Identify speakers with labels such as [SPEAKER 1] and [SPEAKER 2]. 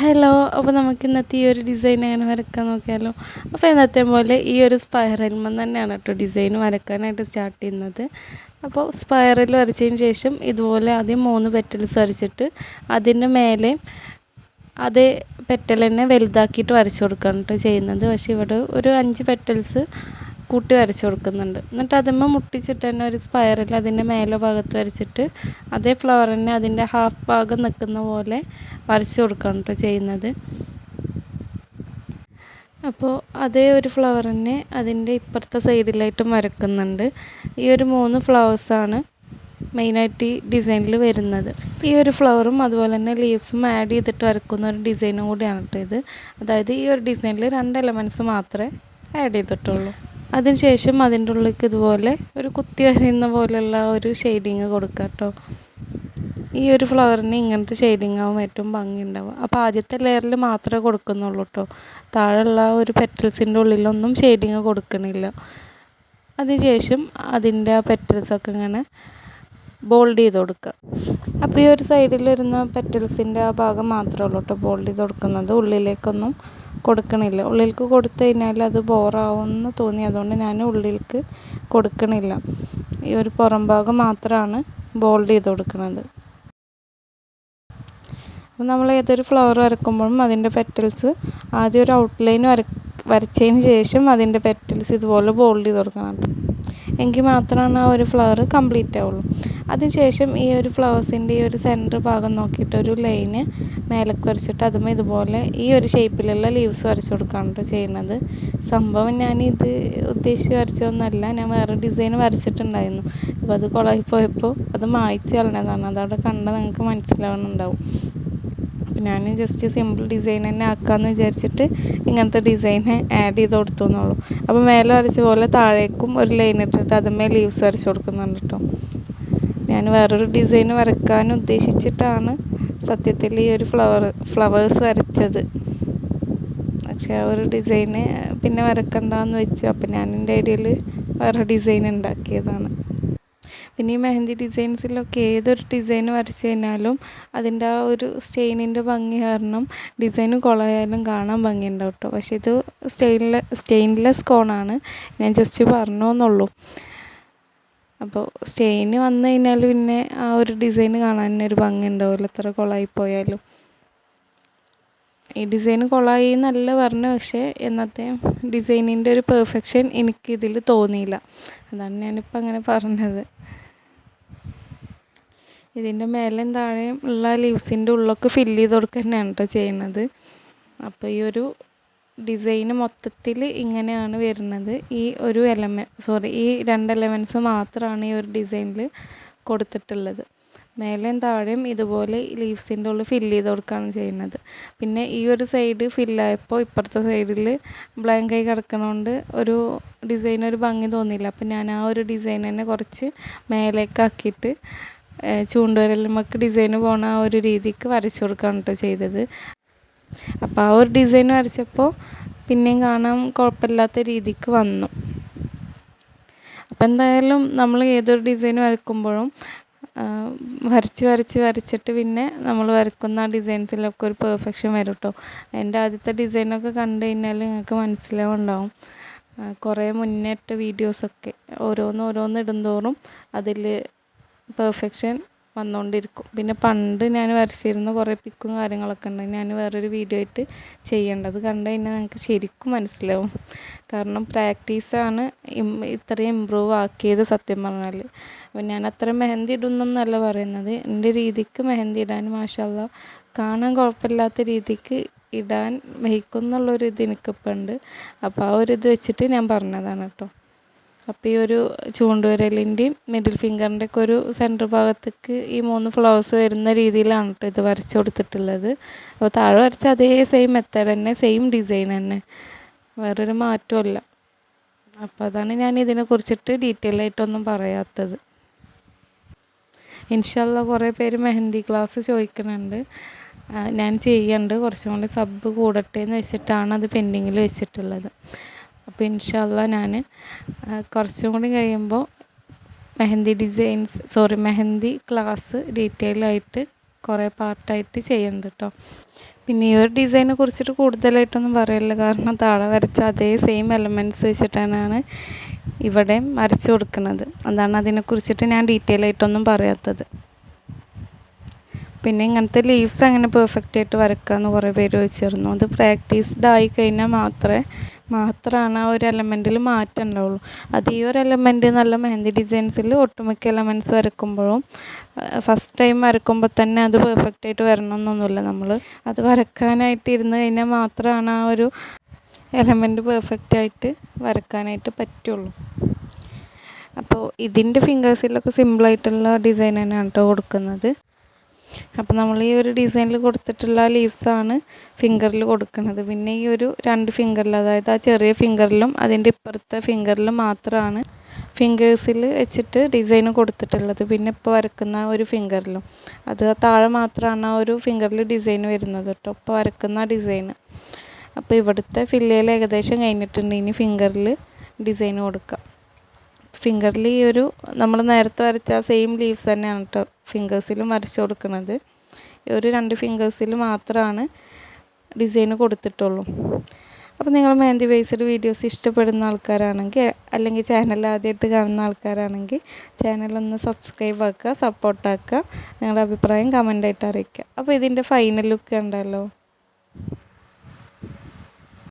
[SPEAKER 1] Hello അപ്പോൾ നമുക്ക് ഇന്നത്തെ ഈ ഒരു ഡിസൈൻ എങ്ങനെ വരക്കാൻ നോക്കിയാലോ? അപ്പോൾ ഇന്നത്തെ പോലെ ഈ ഒരു സ്പൈറൽമ തന്നെയാണ് കേട്ടോ ഡിസൈൻ വരക്കാനായിട്ട് സ്റ്റാർട്ട് ചെയ്യുന്നത്. അപ്പോൾ സ്പൈറൽ വരച്ചതിന് ശേഷം ഇതുപോലെ ആദ്യം മൂന്ന് പെറ്റൽസ് വരച്ചിട്ട് അതിന്റെ മേലെ അതേ പെറ്റൽ തന്നെ വലുതാക്കിയിട്ട് വരച്ചു കൊടുക്കുകയാണ് കേട്ടോ ചെയ്യുന്നത്. പക്ഷേ ഇവിടെ ഒരു അഞ്ച് പെറ്റൽസ് കൂട്ടി വരച്ച് കൊടുക്കുന്നുണ്ട്. എന്നിട്ട് അതിന്മേൽ മുട്ടിച്ചിട്ട് തന്നെ ഒരു സ്പൈറൽ അതിന്റെ മേലെ ഭാഗത്ത് വരച്ചിട്ട് അതേ ഫ്ലവർ തന്നെ അതിന്റെ ഹാഫ് ഭാഗം നിൽക്കുന്ന പോലെ വരച്ച് കൊടുക്കണം കേട്ടോ ചെയ്യുന്നത്. അപ്പോൾ അതേ ഒരു ഫ്ലവർ തന്നെ അതിന്റെ ഇപ്പുറത്തെ സൈഡിലായിട്ടും വരക്കുന്നുണ്ട്. ഈ ഒരു മൂന്ന് ഫ്ലവേഴ്സാണ് മെയിനായിട്ട് ഈ ഡിസൈനിൽ വരുന്നത്. ഈ ഒരു ഫ്ലവറും അതുപോലെ തന്നെ ലീവ്സും ആഡ് ചെയ്തിട്ട് വരക്കുന്ന ഒരു ഡിസൈനും കൂടിയാണ് കേട്ടോ ഇത്. അതായത് ഈ ഒരു ഡിസൈനിൽ രണ്ട് എലമെന്റ്സ് മാത്രമേ ആഡ് ചെയ്തിട്ടുള്ളൂ. അതിനുശേഷം അതിന്റെ ഉള്ളിലേക്ക് ഇതുപോലെ ഒരു കുത്തി വരയുന്ന പോലെയുള്ള ഒരു ഷെയ്ഡിങ് കൊടുക്കുക കേട്ടോ ഈ ഒരു ഫ്ലവറിന് ഇങ്ങനത്തെ ഷെയ്ഡിങ് ആവും ഏറ്റവും ഭംഗി ഉണ്ടാവും അപ്പോൾ ആദ്യത്തെ ലെയറിൽ മാത്രമേ കൊടുക്കുന്നുള്ളൂ കേട്ടോ താഴെയുള്ള ഒരു പെറ്റൽസിന്റെ ഉള്ളിലൊന്നും ഷെയ്ഡിങ് കൊടുക്കണില്ല. അതിനുശേഷം അതിന്റെ ആ പെറ്റൽസൊക്കെ ഇങ്ങനെ ബോൾഡ് ചെയ്ത് കൊടുക്കുക. അപ്പോൾ ഈ ഒരു സൈഡിൽ വരുന്ന പെറ്റൽസിന്റെ ആ ഭാഗം മാത്രമേ ഉള്ളൂ കേട്ടോ ബോൾഡ് ചെയ്ത് കൊടുക്കുന്നത്. ഉള്ളിലേക്കൊന്നും കൊടുക്കണില്ല. ഉള്ളിലേക്ക് കൊടുത്തു കഴിഞ്ഞാൽ അത് ബോറാവുമെന്ന് തോന്നി. അതുകൊണ്ട് ഞാൻ ഉള്ളിലേക്ക് കൊടുക്കണില്ല. ഈ ഒരു പുറം ഭാഗം മാത്രമാണ് ബോൾഡ് ചെയ്ത് കൊടുക്കുന്നത് അപ്പോൾ നമ്മൾ ഏതൊരു ഫ്ലവർ വരക്കുമ്പോഴും അതിന്റെ പെറ്റൽസ് ആദ്യം ഒരു ഔട്ട്ലൈൻ വര വരച്ചതിന് ശേഷം അതിന്റെ പെറ്റൽസ് ഇതുപോലെ ബോൾഡ് ചെയ്ത് കൊടുക്കണം. എങ്കിൽ മാത്രമാണ് ആ ഒരു ഫ്ലവർ കംപ്ലീറ്റ് ആവുള്ളൂ. അതിനുശേഷം ഈ ഒരു ഫ്ലവേഴ്സിന്റെ ഈ ഒരു സെന്റർ ഭാഗം നോക്കിയിട്ട് ഒരു ലൈന് മേലേക്ക് വരച്ചിട്ട് അതും ഇതുപോലെ ഈ ഒരു ഷേപ്പിലുള്ള ലീവ്സ് വരച്ചു കൊടുക്കുകയാണ് ചെയ്യുന്നത്. സംഭവം ഞാൻ ഇത് ഉദ്ദേശിച്ച് വരച്ചതൊന്നുമല്ല ഞാൻ വേറെ ഡിസൈൻ വരച്ചിട്ടുണ്ടായിരുന്നു. അപ്പോൾ അത് കുളമായി പോയപ്പോൾ അത് മായ്ച്ച് കളഞ്ഞതാണ്. അതവിടെ കണ്ടാൽ നിങ്ങൾക്ക് മനസ്സിലാവുന്നുണ്ടാവും. അപ്പം ഞാൻ ജസ്റ്റ് സിമ്പിൾ ഡിസൈൻ തന്നെ ആക്കാമെന്ന് വിചാരിച്ചിട്ട് ഇങ്ങനത്തെ ഡിസൈൻ ആഡ് ചെയ്ത് കൊടുത്തു എന്നുള്ളൂ അപ്പോൾ മേലെ വരച്ച പോലെ താഴേക്കും ഒരു ലൈൻ ഇട്ടിട്ട് അതുമേ ലീവ്സ് വരച്ച് കൊടുക്കുന്നുണ്ട് കേട്ടോ ഞാൻ വേറൊരു ഡിസൈൻ വരക്കാൻ ഉദ്ദേശിച്ചിട്ടാണ് സത്യത്തിൽ ഈ ഒരു ഫ്ലവർ ഫ്ലവേഴ്സ് വരച്ചത്. പക്ഷേ ആ ഒരു ഡിസൈന് പിന്നെ വരക്കണ്ടെന്ന് വെച്ചു. അപ്പം ഞാൻ എന്റെ ഐഡിയയിൽ വേറെ ഡിസൈൻ ഉണ്ടാക്കിയതാണ്. പിന്നെ ഈ മെഹന്തി ഡിസൈൻസിലൊക്കെ ഏതൊരു ഡിസൈൻ വരച്ചു കഴിഞ്ഞാലും അതിന്റെ ആ ഒരു സ്റ്റെയിനിന്റെ ഭംഗി കാരണം ഡിസൈൻ കുളമായാലും കാണാൻ ഭംഗിയുണ്ടാവും കേട്ടോ. പക്ഷേ ഇത് സ്റ്റെയിൻലെ സ്റ്റെയിൻലെസ് കോണാണ്. ഞാൻ ജസ്റ്റ് പറഞ്ഞു എന്നുള്ളൂ അപ്പോൾ സ്റ്റെയിന് വന്നു കഴിഞ്ഞാൽ പിന്നെ ആ ഒരു ഡിസൈൻ കാണാൻ തന്നെ ഒരു ഭംഗി ഉണ്ടാവില്ല എത്ര കുളമായി പോയാലും. ഈ ഡിസൈൻ കൊളായി എന്നല്ല പറഞ്ഞു പക്ഷേ എന്നത്തെ ഡിസൈനിന്റെ ഒരു പെർഫെക്ഷൻ എനിക്കിതിൽ തോന്നിയില്ല. അതാണ് ഞാനിപ്പോൾ അങ്ങനെ പറഞ്ഞത്. ഇതിന്റെ മേലെയും താഴെയും ഉള്ള ലീവ്സിന്റെ ഉള്ളൊക്കെ ഫില്ല് ചെയ്ത് കൊടുക്കുക തന്നെയാണ് കേട്ടോ ചെയ്യുന്നത്. അപ്പോൾ ഈ ഒരു ഡിസൈന് മൊത്തത്തിൽ ഇങ്ങനെയാണ് വരുന്നത്. ഈ ഒരു എലമെ സോറി ഈ രണ്ട് എലമെന്റ്സ് മാത്രമാണ് ഈ ഒരു ഡിസൈനിൽ കൊടുത്തിട്ടുള്ളത്. മേലെയും താഴെയും ഇതുപോലെ ലീവ്സിന്റെ ഉള്ളിൽ ഫില്ല് ചെയ്ത് കൊടുക്കുകയാണ് ചെയ്യുന്നത്. പിന്നെ ഈ ഒരു സൈഡ് ഫില്ലായപ്പോൾ ഇപ്പുറത്തെ സൈഡിൽ ബ്ലാങ്ക് ആയി കിടക്കണോണ്ട് ഒരു ഡിസൈൻ ഒരു ഭംഗി തോന്നിയില്ല. അപ്പം ഞാൻ ആ ഒരു ഡിസൈൻ തന്നെ കുറച്ച് മേലേക്കാക്കിയിട്ട് ചൂണ്ടുവരലുമൊക്കെ ഡിസൈന് പോണ ആ ഒരു രീതിക്ക് വരച്ചു കൊടുക്കുകയാണ് കേട്ടോ ചെയ്തത്. അപ്പോൾ ആ ഒരു ഡിസൈൻ വരച്ചപ്പോൾ പിന്നെയും കാണാൻ കുഴപ്പമില്ലാത്ത രീതിക്ക് വന്നു. അപ്പോൾ എന്തായാലും നമ്മൾ ഏതൊരു ഡിസൈൻ വരക്കുമ്പോഴും വരച്ച് വരച്ച് വരച്ചിട്ട് പിന്നെ നമ്മൾ വരക്കുന്ന ആ ഡിസൈൻസിലൊക്കെ ഒരു പെർഫെക്ഷൻ വരും കേട്ടോ എന്റെ ആദ്യത്തെ ഡിസൈനൊക്കെ കണ്ടു കഴിഞ്ഞാൽ നിങ്ങൾക്ക് മനസ്സിലാവുണ്ടാവും. കുറേ മുന്നേറ്റ വീഡിയോസൊക്കെ ഓരോന്ന് ഓരോന്ന് ഇടുന്തോറും അതിൽ പെർഫെക്ഷൻ വന്നുകൊണ്ടിരിക്കും പിന്നെ പണ്ട് ഞാൻ വരച്ചിരുന്ന കുറേ പിക്കും കാര്യങ്ങളൊക്കെ ഉണ്ട്. ഞാൻ വേറൊരു വീഡിയോ ആയിട്ട് ചെയ്യേണ്ടത് കണ്ടു കഴിഞ്ഞാൽ നിങ്ങൾക്ക് ശരിക്കും മനസ്സിലാവും. കാരണം പ്രാക്ടീസാണ് ഇത്രയും ഇമ്പ്രൂവ് ആക്കിയത് സത്യം പറഞ്ഞാൽ അപ്പം ഞാൻ അത്ര മെഹന്തി ഇടുന്നൊന്നല്ല പറയുന്നത്. എന്റെ രീതിക്ക് മെഹന്തി ഇടാൻ മാഷല്ല കാണാൻ കുഴപ്പമില്ലാത്ത രീതിക്ക് ഇടാൻ വഹിക്കുന്നുള്ളൊരു ഇത് എനിക്കിപ്പോൾ ഉണ്ട്. അപ്പോൾ ആ ഒരു ഇത് വെച്ചിട്ട് ഞാൻ പറഞ്ഞതാണ് കേട്ടോ. അപ്പോൾ ഈ ഒരു ചൂണ്ടുവിരലിന്റെയും മിഡിൽ ഫിംഗറിന്റെ ഒക്കെ ഒരു സെന്റർ ഭാഗത്തേക്ക് ഈ മൂന്ന് ഫ്ലവേഴ്സ് വരുന്ന രീതിയിലാണ് കേട്ടോ ഇത് വരച്ച് കൊടുത്തിട്ടുള്ളത്. അപ്പോൾ താഴെ വരച്ച അതേ സെയിം മെത്തേഡ് തന്നെ സെയിം ഡിസൈൻ തന്നെ. വേറൊരു മാറ്റമല്ല അപ്പോൾ അതാണ് ഞാൻ ഇതിനെ കുറിച്ചിട്ട് ഡീറ്റെയിൽ ആയിട്ടൊന്നും പറയാത്തത്. ഇൻഷല്ല കുറേ പേര് മെഹന്തി ക്ലാസ് ചോദിക്കുന്നുണ്ട്. ഞാൻ ചെയ്യുന്നുണ്ട് കുറച്ചും കൂടി സബ് കൂടട്ടെ എന്ന് വെച്ചിട്ടാണ് അത് പെൻഡിങ്ങിൽ വെച്ചിട്ടുള്ളത്. അപ്പോൾ ഇൻഷാല്ല ഞാൻ കുറച്ചും കൂടി കഴിയുമ്പോൾ mehndi designs sorry mehndi class detail ആയിട്ട് കുറേ പാർട്ടായിട്ട് ചെയ്യുന്നുണ്ട് കേട്ടോ പിന്നെ ഈ ഒരു ഡിസൈനെ കുറിച്ചിട്ട് കൂടുതലായിട്ടൊന്നും പറയില്ല കാരണം താഴെ വരച്ച അതേ സെയിം എലമെന്റ്സ് വെച്ചിട്ടാണ് ഇവിടെ വരച്ചു കൊടുക്കുന്നത്. അതാണ് അതിനെക്കുറിച്ചിട്ട് ഞാൻ ഡീറ്റെയിൽ ആയിട്ടൊന്നും പറയാത്തത്. പിന്നെ ഇങ്ങനത്തെ ലീവ്സ് അങ്ങനെ പെർഫെക്റ്റ് ആയിട്ട് വരക്കാമെന്ന് കുറേ പേര് ചോദിച്ചിരുന്നു. അത് പ്രാക്ടീസ്ഡ് ആയി കഴിഞ്ഞാൽ മാത്രമേ മാത്രമാണ് ആ ഒരു എലമെന്റിൽ മാറ്റം ഉണ്ടാവുള്ളൂ. അത് ഈ ഒരു എലമെന്റ് നല്ല മെഹന്തി ഡിസൈൻസിൽ ഒട്ടുമിക്ക എലമെന്റ്സ് വരക്കുമ്പോഴും ഫസ്റ്റ് ടൈം വരക്കുമ്പോൾ തന്നെ അത് പെർഫെക്റ്റ് ആയിട്ട് വരണമെന്നൊന്നുമില്ല നമ്മൾ അത് വരക്കാനായിട്ട് ഇരുന്ന് കഴിഞ്ഞാൽ മാത്രമാണ് ആ ഒരു എലമെന്റ് പെർഫെക്റ്റ് ആയിട്ട് വരക്കാനായിട്ട് പറ്റുള്ളൂ. അപ്പോൾ ഇതിന്റെ ഫിംഗേഴ്സിലൊക്കെ സിമ്പിളായിട്ടുള്ള ഡിസൈൻ തന്നെയാണ് കേട്ടോ കൊടുക്കുന്നത്. അപ്പോൾ നമ്മൾ ഈ ഒരു ഡിസൈനിൽ കൊടുത്തിട്ടുള്ള ലീവ്സാണ് ഫിംഗറിൽ കൊടുക്കുന്നത് പിന്നെ ഈ ഒരു രണ്ട് ഫിംഗറിൽ അതായത് ആ ചെറിയ ഫിംഗറിലും അതിന്റെ ഇപ്പുറത്തെ ഫിംഗറിലും മാത്രമാണ് ഫിംഗേഴ്സിൽ വെച്ചിട്ട് ഡിസൈൻ കൊടുത്തിട്ടുള്ളത്. പിന്നെ ഇപ്പോൾ വരക്കുന്ന ഒരു ഫിംഗറിലും അത് താഴെ മാത്രമാണ് ആ ഒരു ഫിംഗറിൽ ഡിസൈൻ വരുന്നത് കേട്ടോ ഇപ്പോൾ വരക്കുന്ന ഡിസൈൻ അപ്പോൾ ഇവിടുത്തെ ഫില്ലയിൽ ഏകദേശം കഴിഞ്ഞിട്ടുണ്ട്. ഇനി ഫിംഗറിൽ ഡിസൈൻ കൊടുക്കാം. ഫിംഗറിൽ ഈ ഒരു നമ്മൾ നേരത്തെ വരച്ച സെയിം ലീവ്സ് തന്നെയാണ് കേട്ടോ ഫിംഗേഴ്സിലും വരച്ചു കൊടുക്കുന്നത് ഒരു രണ്ട് ഫിംഗേഴ്സിൽ മാത്രമാണ് ഡിസൈൻ കൊടുത്തിട്ടുള്ളൂ. അപ്പോൾ നിങ്ങൾ മെഹന്തി ബേസ്ഡ് വീഡിയോസ് ഇഷ്ടപ്പെടുന്ന ആൾക്കാരാണെങ്കിൽ അല്ലെങ്കിൽ ചാനൽ ആദ്യമായിട്ട് കാണുന്ന ആൾക്കാരാണെങ്കിൽ ചാനലൊന്ന് സബ്സ്ക്രൈബ് ആക്കുക സപ്പോർട്ടാക്കുക നിങ്ങളുടെ അഭിപ്രായം കമന്റായിട്ട് അറിയിക്കുക അപ്പോൾ ഇതിന്റെ ഫൈനൽ ലുക്ക് ഉണ്ടല്ലോ